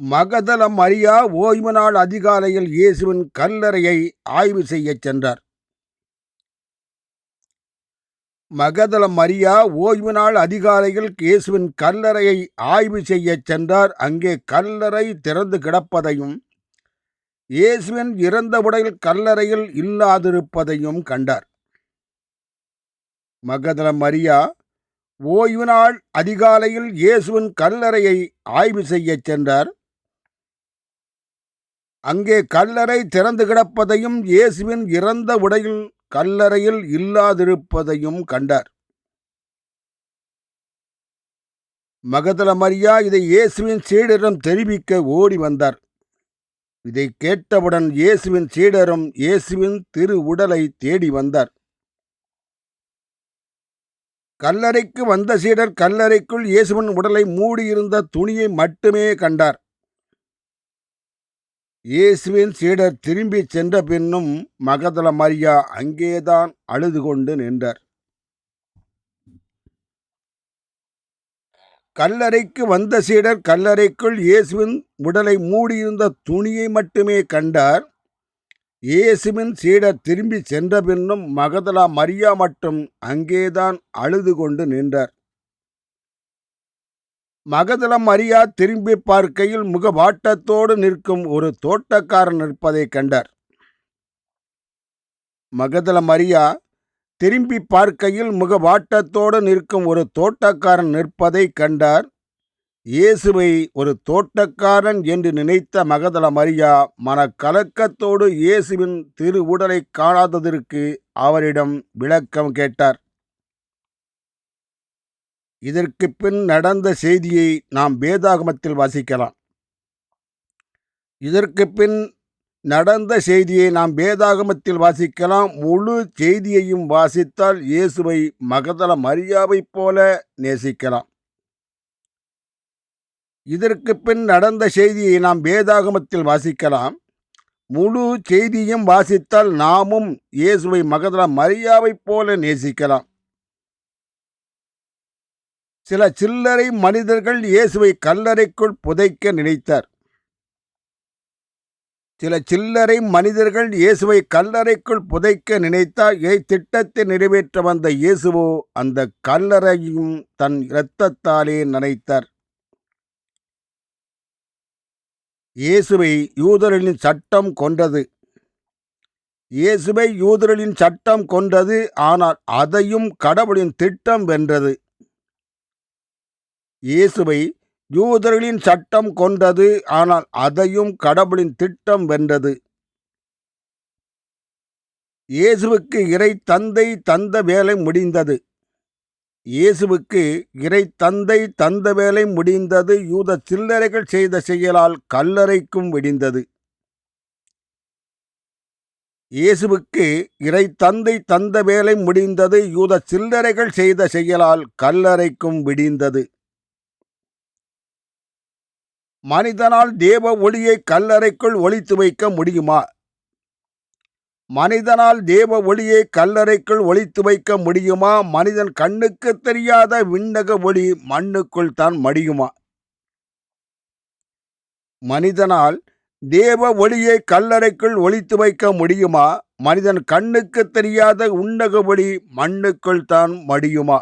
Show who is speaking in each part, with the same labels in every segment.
Speaker 1: மகதல மரியா ஓய்வு நாள் அதிகாலையில் இயேசுவின் கல்லறையை ஆய்வு செய்யச் சென்றார். மகதல மரியா ஓய்வு நாள் அதிகாலையில் இயேசுவின் கல்லறையை ஆய்வு செய்யச் சென்றார். அங்கே கல்லறை திறந்து கிடப்பதையும் இயேசுவின் இறந்த உடல் கல்லறையில் இல்லாதிருப்பதையும் கண்டார். மகதல மரியா ஓய்வு நாள் அதிகாலையில் இயேசுவின் கல்லறையை ஆய்வு செய்யச் சென்றார். அங்கே கல்லறை திறந்து கிடப்பதையும் இயேசுவின் இறந்த உடையில் கல்லறையில் இல்லாதிருப்பதையும் கண்டார். மகதல மரியா இதை இயேசுவின் சீடரும் தெரிவிக்க ஓடி வந்தார். இதை கேட்டவுடன் இயேசுவின் சீடரும் இயேசுவின் திரு உடலை தேடி வந்தார். கல்லறைக்கு வந்த சீடர் கல்லறைக்குள் இயேசுவின் உடலை மூடியிருந்த துணியை மட்டுமே கண்டார். இயேசுவின் சீடர் திரும்பி சென்ற பின்னும் மகதல மரியா அங்கேதான் அழுது கொண்டு நின்றார். கல்லறைக்கு வந்த சீடர் கல்லறைக்குள் இயேசுவின் உடலை மூடியிருந்த துணியை மட்டுமே கண்டார். இயேசுவின் சீடர் திரும்பி சென்ற பின்னும் மகதலா மரியா மட்டும் அங்கேதான் அழுது கொண்டு நின்றார். மகதலம் மரியா திரும்பி பார்க்கையில் முகவாட்டத்தோடு நிற்கும் ஒரு தோட்டக்காரன் நிற்பதை கண்டார். மகதலம் மரியா திரும்பி பார்க்கையில் முகவாட்டத்தோடு நிற்கும் ஒரு தோட்டக்காரன் நிற்பதை கண்டார். இயேசுவை ஒரு தோட்டக்காரன் என்று நினைத்த மகதல மரியா மனக்கலக்கத்தோடு இயேசுவின் திரு உடலை காணாததற்கு அவரிடம் விளக்கம் கேட்டார். இதற்கு பின் நடந்த செய்தியை நாம் வேதாகமத்தில் வாசிக்கலாம். இதற்கு பின் நடந்த செய்தியை நாம் வேதாகமத்தில் வாசிக்கலாம். முழு செய்தியையும் வாசித்தால் இயேசுவை மகதல மரியாவைப் போல நேசிக்கலாம். இதற்கு பின் நடந்த செய்தியை நாம் வேதாகமத்தில் வாசிக்கலாம். முழு செய்தியும் வாசித்தால் நாமும் இயேசுவை மகதல மரியாவைப் போல நேசிக்கலாம். சில சில்லறை மனிதர்கள் இயேசுவை கல்லறைக்குள் புதைக்க நினைத்தார். சில சில்லறை மனிதர்கள் இயேசுவை கல்லறைக்குள் புதைக்க நினைத்தார் இதை திட்டத்தை நிறைவேற்ற வந்த இயேசுவோ அந்த கல்லறையும் தன் இரத்தத்தாலே நனைத்தார். இயேசுவை யூதர்களின் சட்டம் கொன்றது. இயேசுவை யூதர்களின் சட்டம் கொன்றது ஆனால் அதையும் கடவுளின் திட்டம் வென்றது. இயேசுவை யூதர்களின் சட்டம் கொண்டது ஆனால் அதையும் கடவுளின் திட்டம் வென்றது. இயேசுவுக்கு இறை தந்தை தந்த வேலை முடிந்தது. இயேசுவுக்கு இறை தந்தை தந்த வேலை முடிந்தது யூத சில்லறைகள் செய்த செயலால் கல்லறைக்கும் விடிந்தது. இயேசுவுக்கு இறை தந்தை தந்த வேலை முடிந்தது யூத சில்லறைகள் செய்த செயலால் கல்லறைக்கும் விடிந்தது. மனிதனால் தேவ ஒளியை கல்லறைக்குள் ஒழித்து வைக்க முடியுமா? மனிதனால் தேவ ஒளியை கல்லறைக்குள் ஒழித்து வைக்க முடியுமா? மனிதன் கண்ணுக்கு தெரியாத விண்ணக ஒளி மண்ணுக்குள் தான் மடியுமா? மனிதனால் தேவ ஒளியை கல்லறைக்குள் ஒளித்து வைக்க முடியுமா? மனிதன் கண்ணுக்கு தெரியாத உண்ணக ஒளி மண்ணுக்குள் தான் மடியுமா?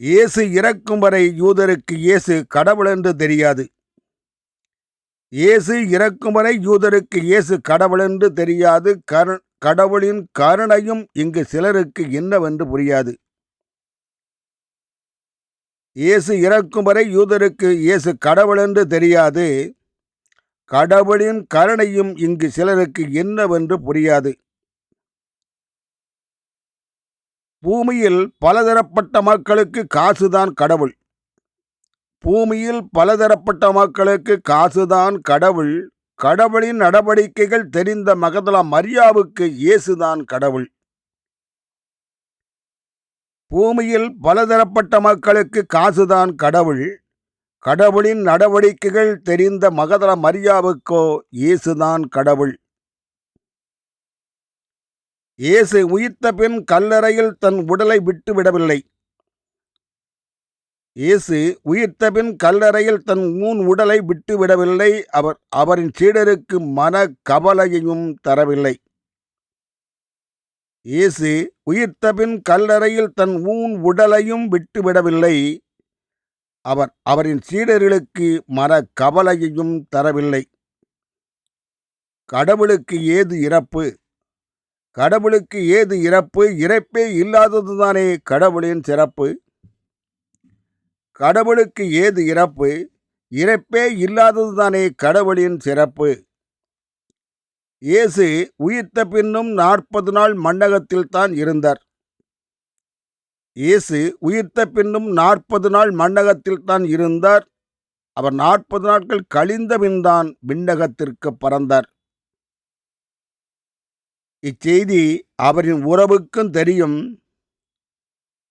Speaker 1: இயேசு இறக்கும் வரை யூதருக்கு இயேசு கடவுள் என்று தெரியாது. இயேசு இறக்கும் வரை யூதருக்கு இயேசு கடவுள் என்று தெரியாது. கரு கடவுளின் கருணையும் இங்கு சிலருக்கு என்னவென்று புரியாது. இயேசு இறக்கும் வரை யூதருக்கு இயேசு கடவுள் என்று தெரியாது. கடவுளின் கருணையும் இங்கு சிலருக்கு என்னவென்று புரியாது. பூமியில் பலதரப்பட்ட மக்களுக்கு காசுதான் கடவுள். பூமியில் பலதரப்பட்ட மக்களுக்கு காசுதான் கடவுள். கடவுளின் நடவடிக்கைகள் தெரிந்த மகதலா மரியாவுக்கு இயேசுதான் கடவுள். பூமியில் பலதரப்பட்ட மக்களுக்கு காசுதான் கடவுள். கடவுளின் நடவடிக்கைகள் தெரிந்த மகதல மரியாவுக்கோ இயேசுதான் கடவுள். இயேசு உயிர்த்த பின் கல்லறையில் தன் உடலை விட்டுவிடவில்லை. இயேசு இயேசு உயிர்த்தபின் கல்லறையில் தன் ஊன் உடலை விட்டுவிடவில்லை. அவர் அவரின் சீடருக்கு மன கவலையையும் தரவில்லை. இயேசு உயிர்த்தபின் கல்லறையில் தன் ஊன் உடலையும் விட்டுவிடவில்லை. அவர் அவரின் சீடர்களுக்கு மன கவலையையும் தரவில்லை. கடவுளுக்கு ஏது இறப்பு? கடவுளுக்கு ஏது இறப்பு? இறப்பே இல்லாததுதானே கடவுளின் சிறப்பு? கடவுளுக்கு ஏது இறப்பு? இறப்பே இல்லாததுதானே கடவுளின் சிறப்பு? இயேசு உயிர்த்த பின்னும் நாற்பது நாள் மண்டகத்தில் தான் இருந்தார். இயேசு உயிர்த்த பின்னும் நாற்பது நாள் மண்டகத்தில் தான் இருந்தார். அவர் நாற்பது நாட்கள் கழிந்த பின்தான் விண்ணகத்திற்கு பறந்தார். இச்செய்தி அவரின் உறவுக்கும் தெரியும்.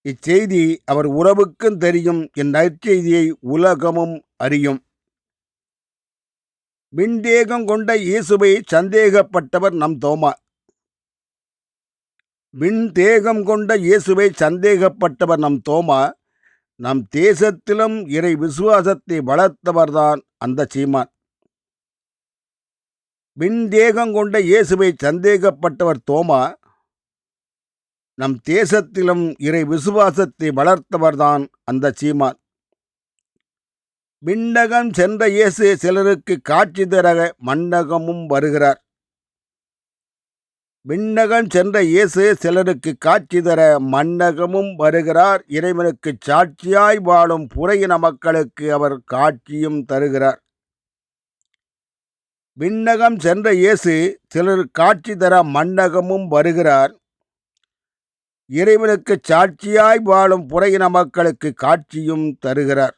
Speaker 1: இச்செய்தி அவர் உறவுக்கும் தெரியும் இந்நற்செய்தியை உலகமும் அறியும். விண்டேகம் கொண்ட இயேசுவை சந்தேகப்பட்டவர் நம் தோமா? விண்தேகம் கொண்ட இயேசுவை சந்தேகப்பட்டவர் நம் தோமா? நம் தேசத்திலும் இறை விசுவாசத்தை வளர்த்தவர்தான் அந்த சீமான். விண்தேகம் கொண்ட இயேசுவை சந்தேகப்பட்டவர் தோமா? நம் தேசத்திலும் இறை விசுவாசத்தை வளர்த்தவர்தான் அந்த சீமான். விண்ணகம் சென்ற இயேசு சிலருக்கு காட்சி தர மண்டகமும் வருகிறார். விண்ணகம் சென்ற இயேசு சிலருக்கு காட்சி தர மன்னகமும் வருகிறார். இறைவனுக்கு சாட்சியாய் வாழும் புறையின மக்களுக்கு அவர் காட்சியும் தருகிறார். விண்ணகம் சென்ற இயேசு சிலர் காட்சி தர மன்னகமும் வருகிறார். இறைவனுக்கு சாட்சியாய் வாழும் புறையின மக்களுக்கு காட்சியும் தருகிறார்.